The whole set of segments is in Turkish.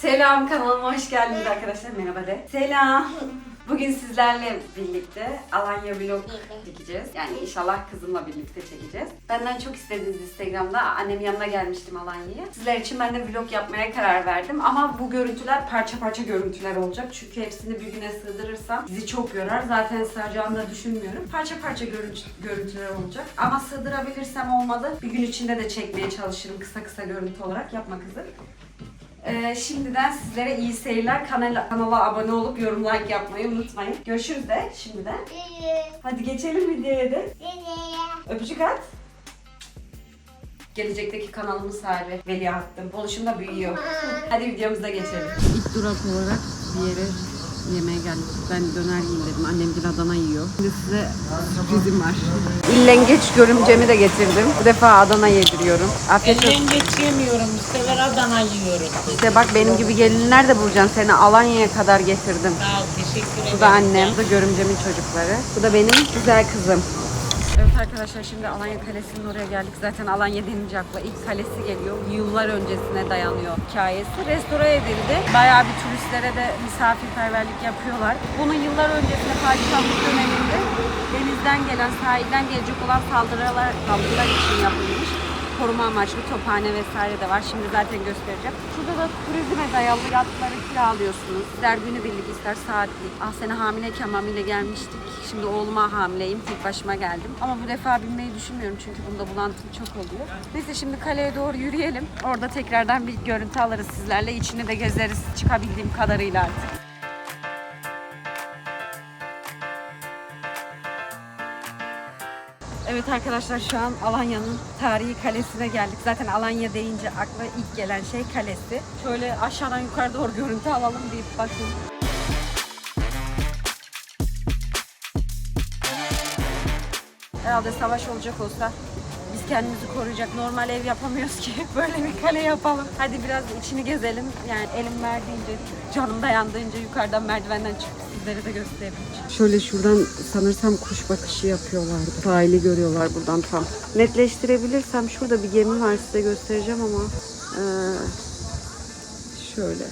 Selam kanalıma hoş geldiniz arkadaşlar. Merhaba de. Selam. Bugün sizlerle birlikte Alanya vlog çekeceğiz. Yani inşallah kızımla birlikte çekeceğiz. Benden çok istediğiniz Instagram'da annemin yanına gelmiştim Alanya'ya. Sizler için ben de vlog yapmaya karar verdim. Ama bu görüntüler parça parça görüntüler olacak. Çünkü hepsini bir güne sığdırırsam bizi çok yorar. Zaten sığacağını da düşünmüyorum. Parça parça görüntü, görüntüler olacak. Ama sığdırabilirsem olmadı. Bir gün içinde de çekmeye çalışırım kısa kısa görüntü olarak. Yapma kızım. Ee, şimdiden sizlere iyi seyirler. Kanala, kanala abone olup yorum like yapmayı unutmayın. Görüşürüz de şimdiden. Hadi geçelim videoya da. Öpücük at. Gelecekteki kanalımın sahibi Veliahtım. Oluşumda büyüyor. Hadi videomuza geçelim. İlk durak olarak bir yere yemeğe geldik. Ben döner yiyeyim dedim. Annem bir Adana yiyor. Şimdi size sürprizim var. İllengeç görümcemi de getirdim. Bu defa Adana yediriyorum. Afiyet olsun. Elden geçiremiyorum. Bu sefer Adana yiyorum. İşte bak benim gibi gelinler de bulacaksın. Seni Alanya'ya kadar getirdim. Sağ ol, teşekkür ederim. Bu da annem, bu da görümcemin çocukları. Bu da benim güzel kızım. Arkadaşlar şimdi Alanya Kalesi'nin oraya geldik. Zaten Alanya denince akla ilk kalesi geliyor. Yıllar öncesine dayanıyor hikayesi. Restore edildi. Bayağı bir turistlere de misafirperverlik yapıyorlar. Bunun yıllar öncesinde padişahlık döneminde denizden gelen, sahilden gelecek olan saldırılar, saldırılar için yapılmış koruma amaçlı tophane vesaire de var. Şimdi zaten göstereceğim. Şurada da turizme dayalı yatları kiralıyorsunuz. İster günübirlik ister saatlik. Ah sene hamileyken mamile gelmiştik. Şimdi oğluma hamileyim. Tek başıma geldim. Ama bu defa binmeyi düşünmüyorum çünkü bunda bulantım çok oluyor. Neyse şimdi kaleye doğru yürüyelim. Orada tekrardan bir görüntü alırız sizlerle. İçini de gezeriz çıkabildiğim kadarıyla artık. Evet arkadaşlar şu an Alanya'nın tarihi kalesine geldik. Zaten Alanya deyince akla ilk gelen şey kalesi. Şöyle aşağıdan yukarı doğru görüntü alalım deyip bakın. Herhalde savaş olacak olsa kendimizi koruyacak normal ev yapamıyoruz ki. Böyle bir kale yapalım. Hadi biraz içini gezelim. Yani elim verdiğince, canım dayandığınca yukarıdan merdivenden çıkıp sizlere de gösterebileceğim. Şöyle şuradan sanırsam kuş bakışı yapıyorlardı. Sahili görüyorlar buradan tam. Netleştirebilirsem şurada bir gemi var size göstereceğim ama eee, şöyle.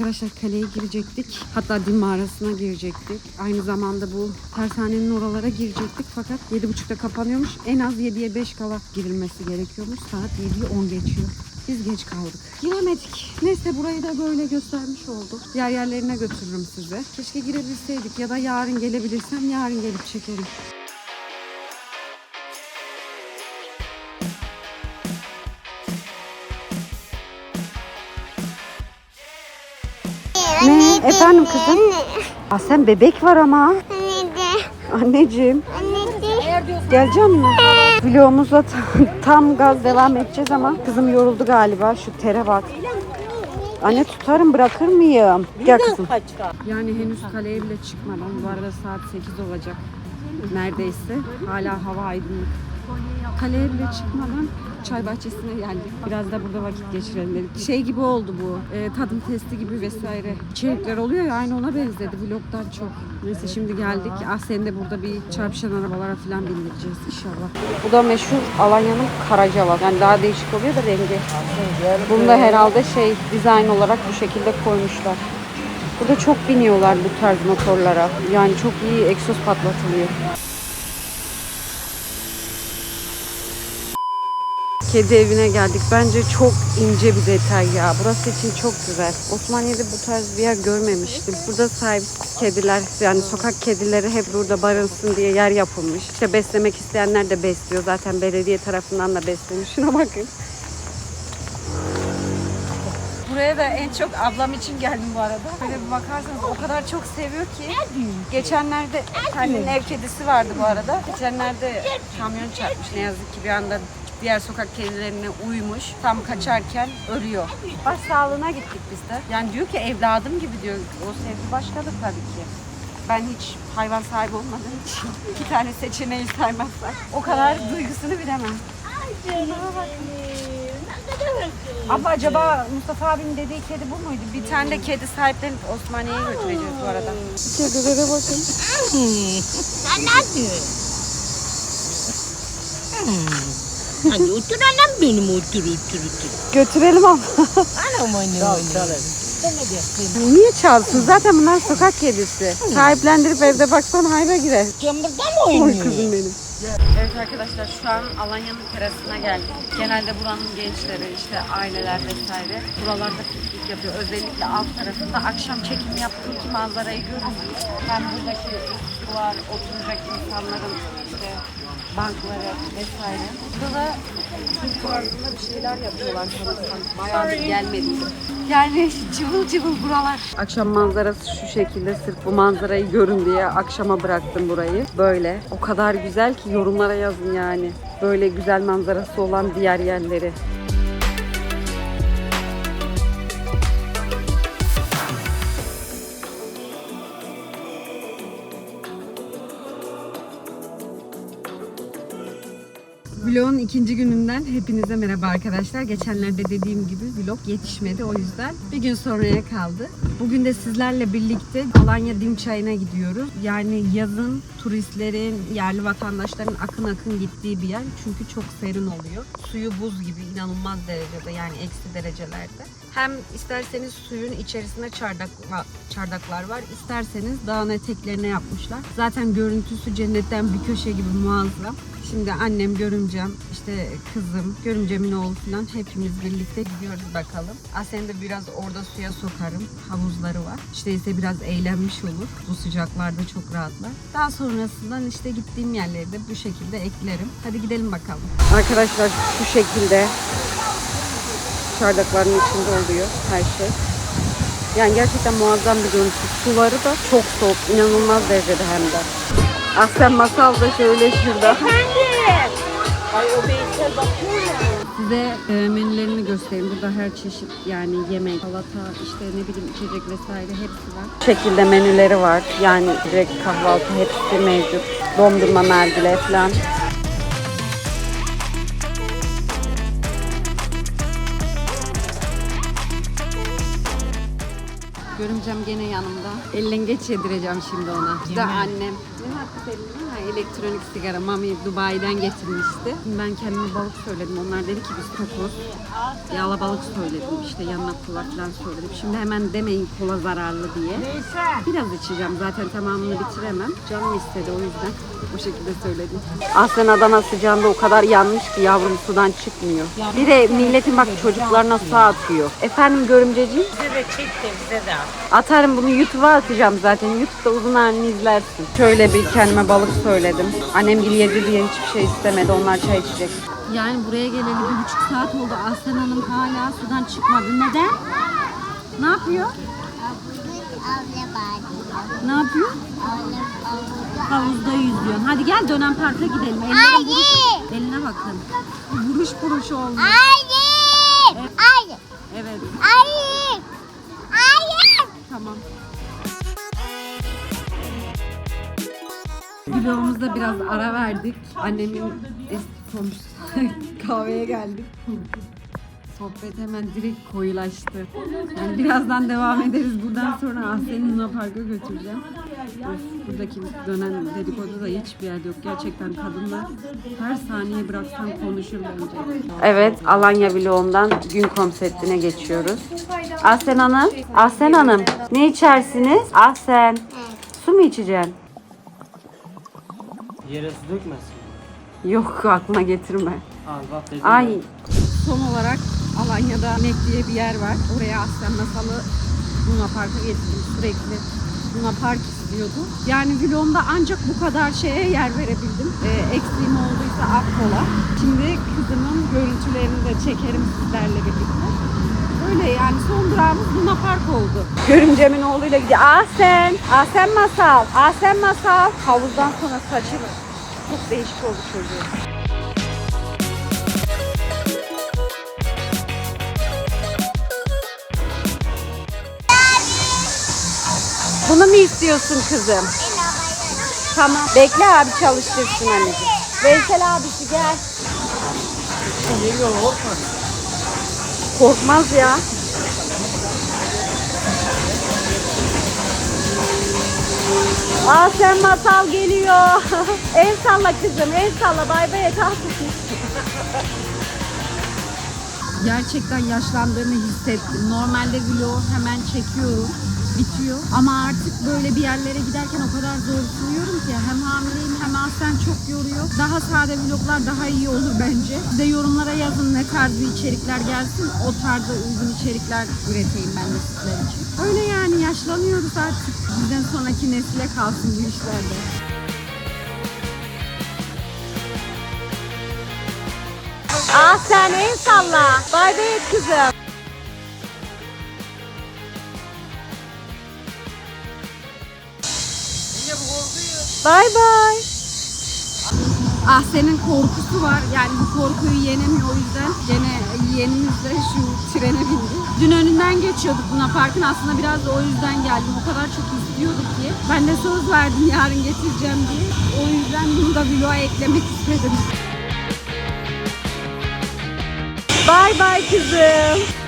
Arkadaşlar kaleye girecektik. Hatta din mağarasına girecektik. Aynı zamanda bu tersanenin oralara girecektik. Fakat 7.30'da kapanıyormuş. En az 7'ye 5 kala girilmesi gerekiyormuş. Saat 7'yi 10 geçiyor. Biz geç kaldık. Giremedik. Neyse burayı da böyle göstermiş olduk. Diğer yerlerine götürürüm size. Keşke girebilseydik ya da yarın gelebilirsem yarın gelip çekerim. Efendim kızım? Aa, sen bebek var ama. Anneciğim. Geleceğim mi? Vlogumuzla tam, tam gaz devam edeceğiz ama kızım yoruldu galiba. Şu tere bak. Anne tutarım bırakır mıyım? Gel kızım. Yani henüz kaleye bile çıkmadan bu arada saat 8 olacak. Neredeyse. Hala hava aydınlık. Kaleye bile çıkmadan çay bahçesine geldik. Biraz da burada vakit geçirelim dedik. Şey gibi oldu bu. e, tadım testi gibi vesaire. İçerikler oluyor ya aynı ona benzedi. Vlogdan çok. Neyse şimdi geldik. Ah seni de burada bir çarpışan arabalara falan bindireceğiz inşallah. Bu da meşhur Alanya'nın Karacava. Yani daha değişik oluyor da rengi. Bunu da herhalde şey dizayn olarak bu şekilde koymuşlar. Burada çok biniyorlar bu tarz motorlara. Yani çok iyi egzoz patlatılıyor. Kedi evine geldik. Bence çok ince bir detay ya. Burası için çok güzel. Osmaniye'de bu tarz bir yer görmemiştim. Burada sahip kediler yani sokak kedileri hep burada barınsın diye yer yapılmış. İşte beslemek isteyenler de besliyor. Zaten belediye tarafından da besleniyor. Şuna bakın. Buraya da en çok ablam için geldim bu arada. Böyle bir bakarsanız o kadar çok seviyor ki. Geçenlerde annenin ev kedisi vardı bu arada. Geçenlerde kamyon çarpmış ne yazık ki bir anda diğer sokak kedilerine uymuş. Tam kaçarken ölüyor. Baş sağlığına gittik biz de. Yani diyor ki evladım gibi diyor. O sevgi başkadır tabii ki. Ben hiç hayvan sahibi olmadığım için iki tane seçeneği saymazsak o kadar duygusunu bilemem. Canıma bakın. Ne Abla acaba Mustafa abinin dediği kedi bu muydu? Bir tane de kedi sahiplenip Osmaniye'ye götüreceğiz bu arada. Kedilere bakın. Sen ne diyorsun? Hadi otur anam benim otur otur otur. Götürelim abla. Anam ne diyorsun? Niye çalsın? Zaten bunlar sokak kedisi. Sahiplendirip evde baksan hayra girer. Çamurda mı Oy oynuyor? kızım benim. Evet arkadaşlar şu an Alanya'nın terasına geldik. Genelde buranın gençleri işte aileler vesaire buralarda piknik yapıyor. Özellikle alt tarafında akşam çekim yaptım ki manzarayı diye. Hem buradaki sular, oturacak insanların işte bankları vesaire. Burada da Türk tarzında bir şeyler yapıyorlar sanırsam. Bayağı bir gelmediydim. Yani cıvıl cıvıl buralar. Akşam manzarası şu şekilde sırf bu manzarayı görün diye akşama bıraktım burayı. Böyle. O kadar güzel ki yorumlara yazın yani. Böyle güzel manzarası olan diğer yerleri. Vlogun ikinci gününden hepinize merhaba arkadaşlar. Geçenlerde dediğim gibi vlog yetişmedi o yüzden bir gün sonraya kaldı. Bugün de sizlerle birlikte Alanya Dim Çayı'na gidiyoruz. Yani yazın turistlerin, yerli vatandaşların akın akın gittiği bir yer. Çünkü çok serin oluyor. Suyu buz gibi inanılmaz derecede yani eksi derecelerde. Hem isterseniz suyun içerisinde çardak, çardaklar var. isterseniz dağın eteklerine yapmışlar. Zaten görüntüsü cennetten bir köşe gibi muazzam. Şimdi annem, görümcem, işte kızım, görümcemin oğlu falan hepimiz birlikte gidiyoruz bakalım. Aslında de biraz orada suya sokarım. Havuzları var. İşte ise biraz eğlenmiş olur. Bu sıcaklarda çok rahatlar. Daha sonrasından işte gittiğim yerleri de bu şekilde eklerim. Hadi gidelim bakalım. Arkadaşlar şu şekilde çardakların içinde oluyor her şey. Yani gerçekten muazzam bir görüntü. Suları da çok soğuk, inanılmaz derecede hem de. Aslen masal da şöyle şurada. Ay o beysel bakıyor ya. Size e, menülerini göstereyim. Burada her çeşit yani yemek, salata, işte ne bileyim içecek vesaire hepsi var. Bu şekilde menüleri var. Yani direkt kahvaltı hepsi mevcut. Dondurma, mergile falan. Görümcem gene yanımda. Ellengeç yedireceğim şimdi ona. Bir de annem. Ne hakkı senin? Ha, elektronik sigara. Mami Dubai'den getirmişti. Ben kendime balık söyledim. Onlar dedi ki biz tokuz. Yağla balık söyledim. İşte yanına kola falan söyledim. Şimdi hemen demeyin kola zararlı diye. Biraz içeceğim. Zaten tamamını bitiremem. Canım istedi o yüzden. Bu şekilde söyledim. Aslen Adana sıcağında o kadar yanmış ki yavrum sudan çıkmıyor. Bir de milletin bak çocuklarına su atıyor. Efendim görümceciğim? Bize de çek de bize de at. Atarım bunu YouTube'a atacağım zaten. YouTube'da uzun halini izlersin. Şöyle bir kendime balık söyledim. Annem gibi yedi diye hiçbir şey istemedi. Onlar çay içecek. Yani buraya geleli bir buçuk saat oldu. Aslen Hanım hala sudan çıkmadı. Neden? Ne yapıyor? Ne yapıyor? Havuzda yüzüyorsun. Hadi gel dönem parka gidelim. Ellerin buruş, eline bakın. Buruş buruş olmuş. Hayır. Hayır. Evet. Hayır. Hayır. Tamam. Vlogumuzda biraz ara verdik. Annemin eski kahveye geldik. Sohbet hemen direkt koyulaştı. Yani birazdan devam ederiz. Buradan sonra Ahsen'i Luna Park'a götüreceğim. Buradaki dönen dedikodu da hiçbir yerde yok. Gerçekten kadınlar her saniye bıraksan konuşur bence. Evet, Alanya vlogumdan gün konseptine geçiyoruz. Ahsen Hanım, Ahsen Hanım ne içersiniz? Ahsen, su mu içeceksin? Yere su dökmesin. Yok aklına getirme. Al bak dedim. Ay. Son olarak Alanya'da Mek diye bir yer var. Oraya Aslen Masalı Luna Park'a getirdim sürekli. Luna Park istiyordu. Yani vlogumda ancak bu kadar şeye yer verebildim. Ee, eksiğim olduysa affola. Şimdi kızımın görüntülerini de çekerim sizlerle birlikte. Öyle yani son durağımız Luna Park oldu. Görümcemin oğluyla gidiyor. Ahsen, Ahsen Masal, Ahsen Masal. Havuzdan sonra saçı çok değişik oldu çocuğun. Bunu mu istiyorsun kızım? Tamam. Bekle abi çalıştırsın anneciğim. Veysel abisi gel. Geliyor olma. Korkmaz ya. Aa sen masal geliyor. el salla kızım el salla bay bay et Gerçekten yaşlandığımı hissettim. Normalde vlog hemen çekiyorum. Bitiyor. Ama artık böyle bir yerlere giderken o kadar zor sürüyorum ki hem hamileyim hem aslen çok yoruyor. Daha sade vloglar daha iyi olur bence. Siz de yorumlara yazın ne tarz bir içerikler gelsin. O tarza uygun içerikler üreteyim ben de sizler için. Öyle yani yaşlanıyoruz artık. Bizden sonraki nesile kalsın bu işlerde. Ah sen en salla. Bay bay kızım. Bay bay. Ah senin korkusu var. Yani bu korkuyu yenemiyor o yüzden. Gene yeğenimiz de şu trene bindi. Dün önünden geçiyorduk buna parkın. Aslında biraz da o yüzden geldim. O kadar çok istiyorduk ki. Ben de söz verdim yarın getireceğim diye. O yüzden bunu da vloga eklemek istedim. Bay bay kızım.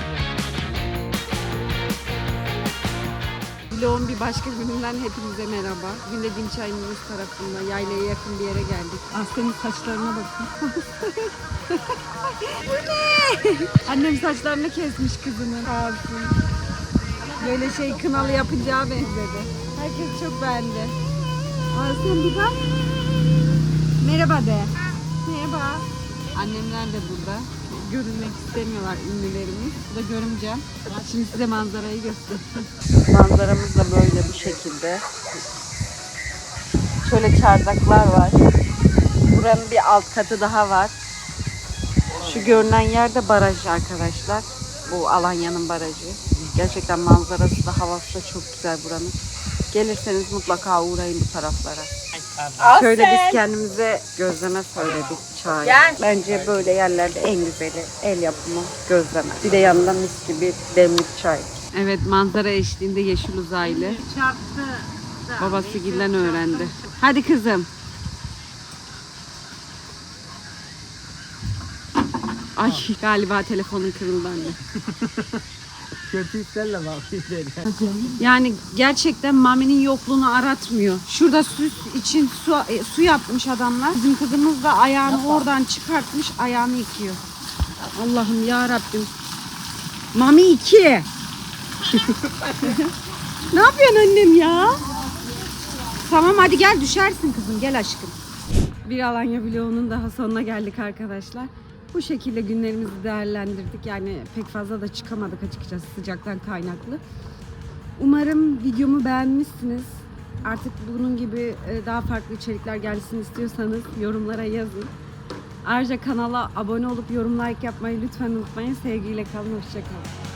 Vlogun bir başka gününden hepinize merhaba. Bugün de Dimçay'ın tarafında yaylaya yakın bir yere geldik. Aslen'in saçlarına bakın. Bu ne? Annem saçlarını kesmiş kızının. Sağ olsun. Böyle şey kınalı yapacağı benzedi. Herkes çok beğendi. Aslen bir bak. Merhaba de. Merhaba. Annemler de burada. Görünmek istemiyorlar ünlülerimiz. Bu da görümcem. Şimdi size manzarayı göstereyim. Manzaramız da böyle bu şekilde. Şöyle çardaklar var. Buranın bir alt katı daha var. Şu görünen yerde baraj arkadaşlar. Bu Alanya'nın barajı. Gerçekten manzarası da havası da çok güzel buranın. Gelirseniz mutlaka uğrayın bu taraflara. Şöyle biz kendimize gözleme söyledik çay. Bence böyle yerlerde en güzeli el yapımı gözleme. Bir de yanında mis gibi demlik çay. Evet manzara eşliğinde yeşil uzaylı. Babası gilden öğrendi. Hadi kızım. Ay galiba telefonun kırıldı anne. Kötü hislerle bakıyor. Yani gerçekten Mami'nin yokluğunu aratmıyor. Şurada süs için su, e, su yapmış adamlar. Bizim kızımız da ayağını oradan çıkartmış ayağını yıkıyor. Allah'ım ya Rabbim. Mami 2. ne yapıyorsun annem ya? Tamam hadi gel düşersin kızım gel aşkım. Bir Alanya vlogunun daha sonuna geldik arkadaşlar. Bu şekilde günlerimizi değerlendirdik. Yani pek fazla da çıkamadık açıkçası sıcaktan kaynaklı. Umarım videomu beğenmişsiniz. Artık bunun gibi e, daha farklı içerikler gelsin istiyorsanız yorumlara yazın. Ayrıca kanala abone olup yorum like yapmayı lütfen unutmayın. Sevgiyle kalın, hoşçakalın.